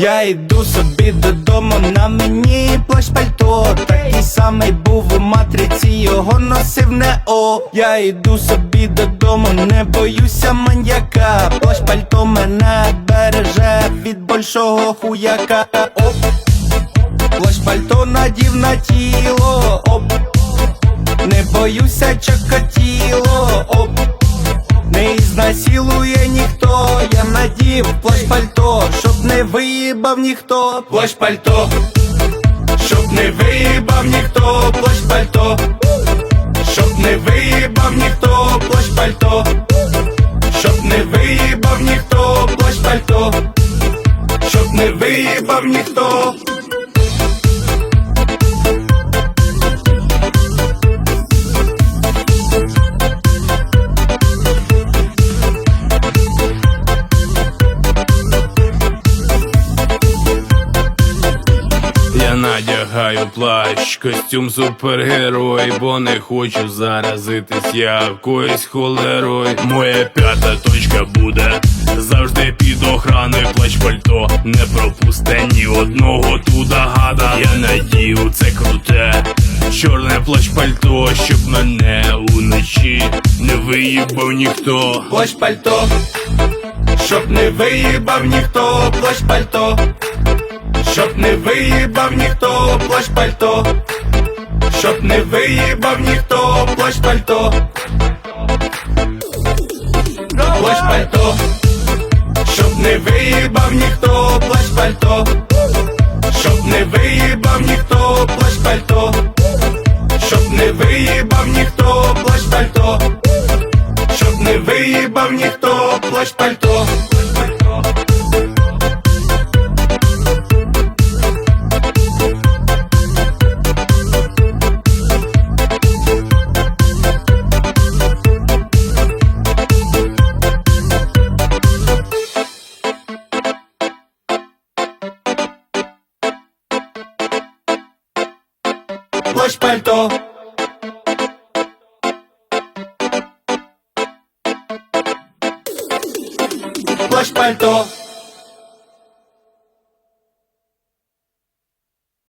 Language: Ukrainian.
Я йду собі додому, на мені плащ пальто. Такий самий був у матриці, його носив не о. Я йду собі додому, не боюся маньяка. Плащ пальто мене береже від большого хуяка. Оп. Плащ пальто надів на тіло, оп. Не боюся чокотіло, оп. Не ізнасилує ніхто, я виїбав ніхто, плащ пальто, щоб не виїбав ніхто, плащ пальто, щоб не виїбав ніхто, плащ пальто, щоб не виїбав ніхто, плащ пальто, щоб не виїбав ніхто. Надягаю плащ, костюм супергерой, бо не хочу заразитись якоюсь холерою. Моя п'ята точка буде завжди під охраною плащ пальто. Не пропусте ні одного туда гада. Я надію, це круте. Чорне плащ пальто, щоб мене уночі не виїбав ніхто. плащ пальто, щоб не виїбав ніхто, плащ пальто, щоб не виїбав ніхто, плащ пальто, щоб не виїбав ніхто, плащ пальто, плащ пальто, щоб не виїбав ніхто, плащ пальто, щоб не виїбав ніхто, плащ пальто, щоб не виїбав ніхто, плащ пальто. Щоб не виїбав ніхто плащ пальто Плащ пальто Плащ пальто